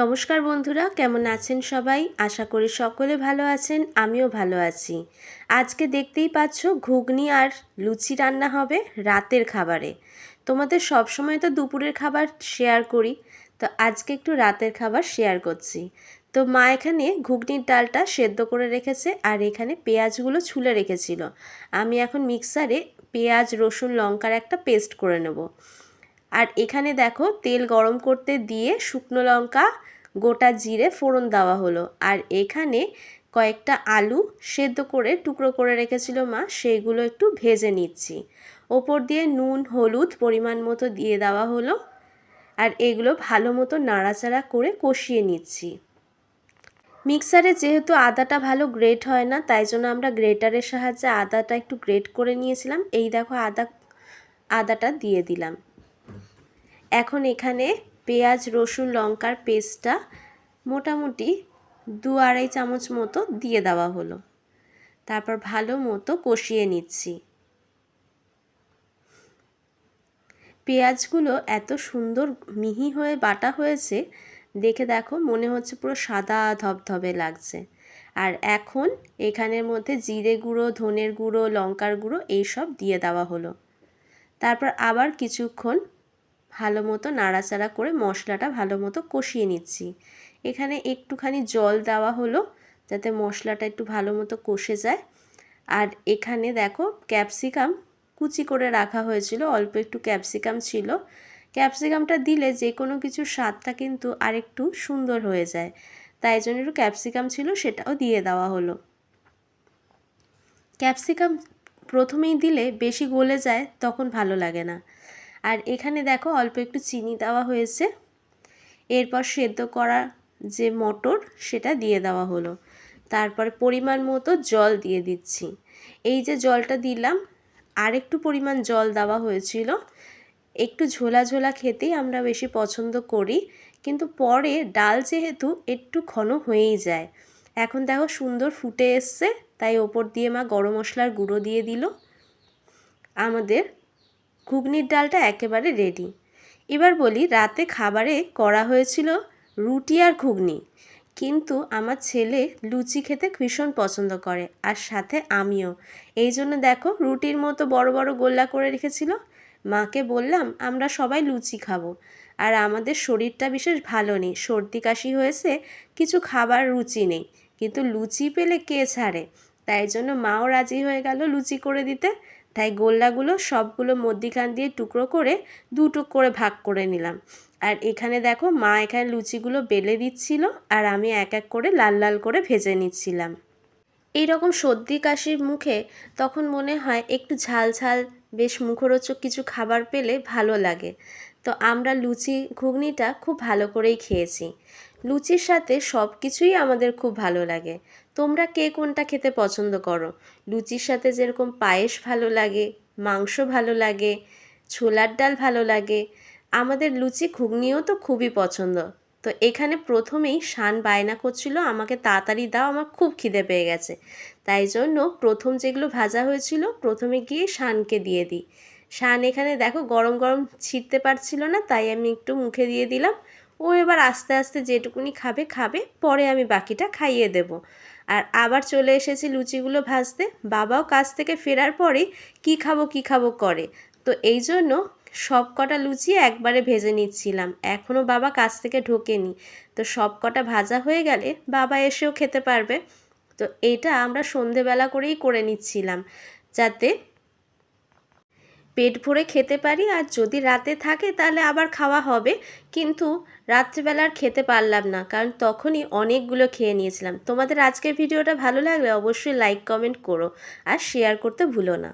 নমস্কার বন্ধুরা, কেমন আছেন সবাই? আশা করি সকলে ভালো আছেন, আমিও ভালো আছি। আজকে দেখতেই পাচ্ছ ঘুগনি আর লুচি রান্না হবে রাতের খাবারে। তোমাদের সবসময় তো দুপুরের খাবার শেয়ার করি, তো আজকে একটু রাতের খাবার শেয়ার করছি। তো মা এখানে ঘুগনির ডালটা সেদ্ধ করে রেখেছে আর এখানে পেঁয়াজগুলো ছুলে রেখেছিল। আমি এখন মিক্সারে পেঁয়াজ, রসুন, লঙ্কার একটা পেস্ট করে নেব। আর এখানে দেখো তেল গরম করতে দিয়ে শুকনো লঙ্কা, গোটা জিরে ফোড়ন দেওয়া হলো। আর এখানে কয়েকটা আলু সেদ্ধ করে, টুকরো করে রেখেছিল মা সেইগুলো একটু ভেজে নিচ্ছি। ওপর দিয়ে নুন, হলুদ পরিমাণ মতো দিয়ে দেওয়া হলো। আর এগুলো ভালো মতো নাড়াচাড়া করে কষিয়ে নিচ্ছি। মিক্সারে যেহেতু আদাটা ভালো গ্রেট হয় না, তাই জন্য আমরা গ্রেটারের সাহায্যে আদাটা একটু গ্রেট করে নিয়েছিলাম। এই দেখো আদা, আদাটা দিয়ে দিলাম। এখন এখানে পেঁয়াজ, রসুন, লঙ্কার পেস্টটা মোটামুটি দু আড়াই চামচ মতো দিয়ে দেওয়া হলো। তারপর ভালো মতো কষিয়ে নিচ্ছি। পেঁয়াজগুলো এত সুন্দর মিহি হয়ে বাটা হয়েছে, দেখে দেখো মনে হচ্ছে পুরো সাদা ধবধবে লাগছে। আর এখন এখানের মধ্যে জিরে গুঁড়ো, ধনের গুঁড়ো, লঙ্কার গুঁড়ো, এইসব দিয়ে দেওয়া হলো। তারপর আবার কিছুক্ষণ ভালো মতো নাড়াচাড়া করে মশলাটা ভালো মতো কষিয়ে নিচ্ছি। এখানে একটুখানি জল দেওয়া হলো যাতে মশলাটা একটু ভালো মতো কষে যায়। আর এখানে দেখো ক্যাপসিকাম কুচি করে রাখা হয়েছিল, অল্প একটু ক্যাপসিকাম ছিল। ক্যাপসিকামটা দিলে যে কোনো কিছুর স্বাদটা কিন্তু আরেকটু সুন্দর হয়ে যায়। তাই জন্য একটু ক্যাপসিকাম ছিল সেটাও দিয়ে দেওয়া হলো। ক্যাপসিকাম প্রথমেই দিলে বেশি গলে যায়, তখন ভালো লাগে না। আর এখানে দেখো অল্প একটু চিনি দেওয়া হয়েছে। এরপর সেদ্ধ করা যে মটর, সেটা দিয়ে দেওয়া হলো। তারপর পরিমাণ মতো জল দিয়ে দিচ্ছি। এই যে জলটা দিলাম, আরেকটু পরিমাণ জল দেওয়া হয়েছিল। একটু ঝোলা ঝোলা খেতেই আমরা বেশি পছন্দ করি, কিন্তু পরে ডাল যেহেতু একটু ঘন হয়েই যায়। এখন দেখো সুন্দর ফুটে এসছে, তাই ওপর দিয়ে মা গরম মশলার গুঁড়ো দিয়ে দিল। আমাদের ঘুগনির ডালটা একেবারে রেডি এবার বলি, রাতে খাবারে করা হয়েছিল রুটি আর ঘুগনি। কিন্তু আমার ছেলে লুচি খেতে ভীষণ পছন্দ করে, আর সাথে আমিও। এই জন্য দেখো, রুটির মতো বড় বড় গোল্লা করে রেখেছিল। মাকে বললাম, আমরা সবাই লুচি খাব। আর আমাদের শরীরটা বিশেষ ভালো নেই, সর্দি কাশি হয়েছে, কিছু খাবার রুচি নেই। কিন্তু লুচি পেলে কে ছাড়ে? তাই জন্য মাও রাজি হয়ে গেল লুচি করে দিতে। তাই গোল্লাগুলো সবগুলো মধ্যিখান দিয়ে টুকরো করে দুটো করে ভাগ করে নিলাম। আর এখানে দেখো মা এখানে লুচিগুলো বেলে দিচ্ছিল আর আমি এক এক করে লাল লাল করে ভেজে নিচ্ছিলাম। এই রকম সর্দি কাশির মুখে তখন মনে হয় একটু ঝাল ঝাল বেশ মুখরোচক কিছু খাবার পেলে ভালো লাগে। তো আমরা লুচি ঘুগনিটা খুব ভালো করেই খেয়েছি। লুচির সাথে সব কিছুই আমাদের খুব ভালো লাগে। তোমরা কে কোনটা খেতে পছন্দ করো? লুচির সাথে যেরকম পায়েস ভালো লাগে, মাংস ভালো লাগে, ছোলার ডাল ভালো লাগে, আমাদের লুচি ঘুগনিও তো খুবই পছন্দ। তো এখানে প্রথমেই শান বায়না করছিল, আমাকে তাড়াতাড়ি দাও, আমার খুব খিদে পেয়ে গেছে। তাই জন্য প্রথম যেগুলো ভাজা হয়েছিল, প্রথমে গিয়ে শানকে দিয়ে দিই। শান এখানে দেখো গরম গরম ছিটতে পারছিল না, তাই আমি একটু মুখে দিয়ে দিলাম। ও এবার আস্তে আস্তে যেটুকুনি খাবে খাবে, পরে আমি বাকিটা খাইয়ে দেব। আর আবার চলে এসেছি লুচিগুলো ভাজতে। বাবাও কাজ থেকে ফেরার পরেই কী খাব কী খাব করে। তো এই জন্য সব কটা লুচি একবারে ভেজে নিচ্ছিলাম। এখনও বাবা কাজ থেকে ঢোকেনি। তো সব কটা ভাজা হয়ে গেলে বাবা এসেও খেতে পারবে। তো এটা আমরা সন্ধেবেলা করেই করে নিচ্ছিলাম। যাতে পেট ভরে খেতে পারি আর যদি রাতে থাকে তাহলে আবার খাওয়া হবে। কিন্তু রাত্রিবেলার খেতে পারলাম না, কারণ তখনই অনেকগুলো খেয়ে নিয়েছিলাম। তোমাদের আজকের ভিডিওটা ভালো লাগলে অবশ্যই লাইক কমেন্ট করো আর শেয়ার করতে ভুলো না।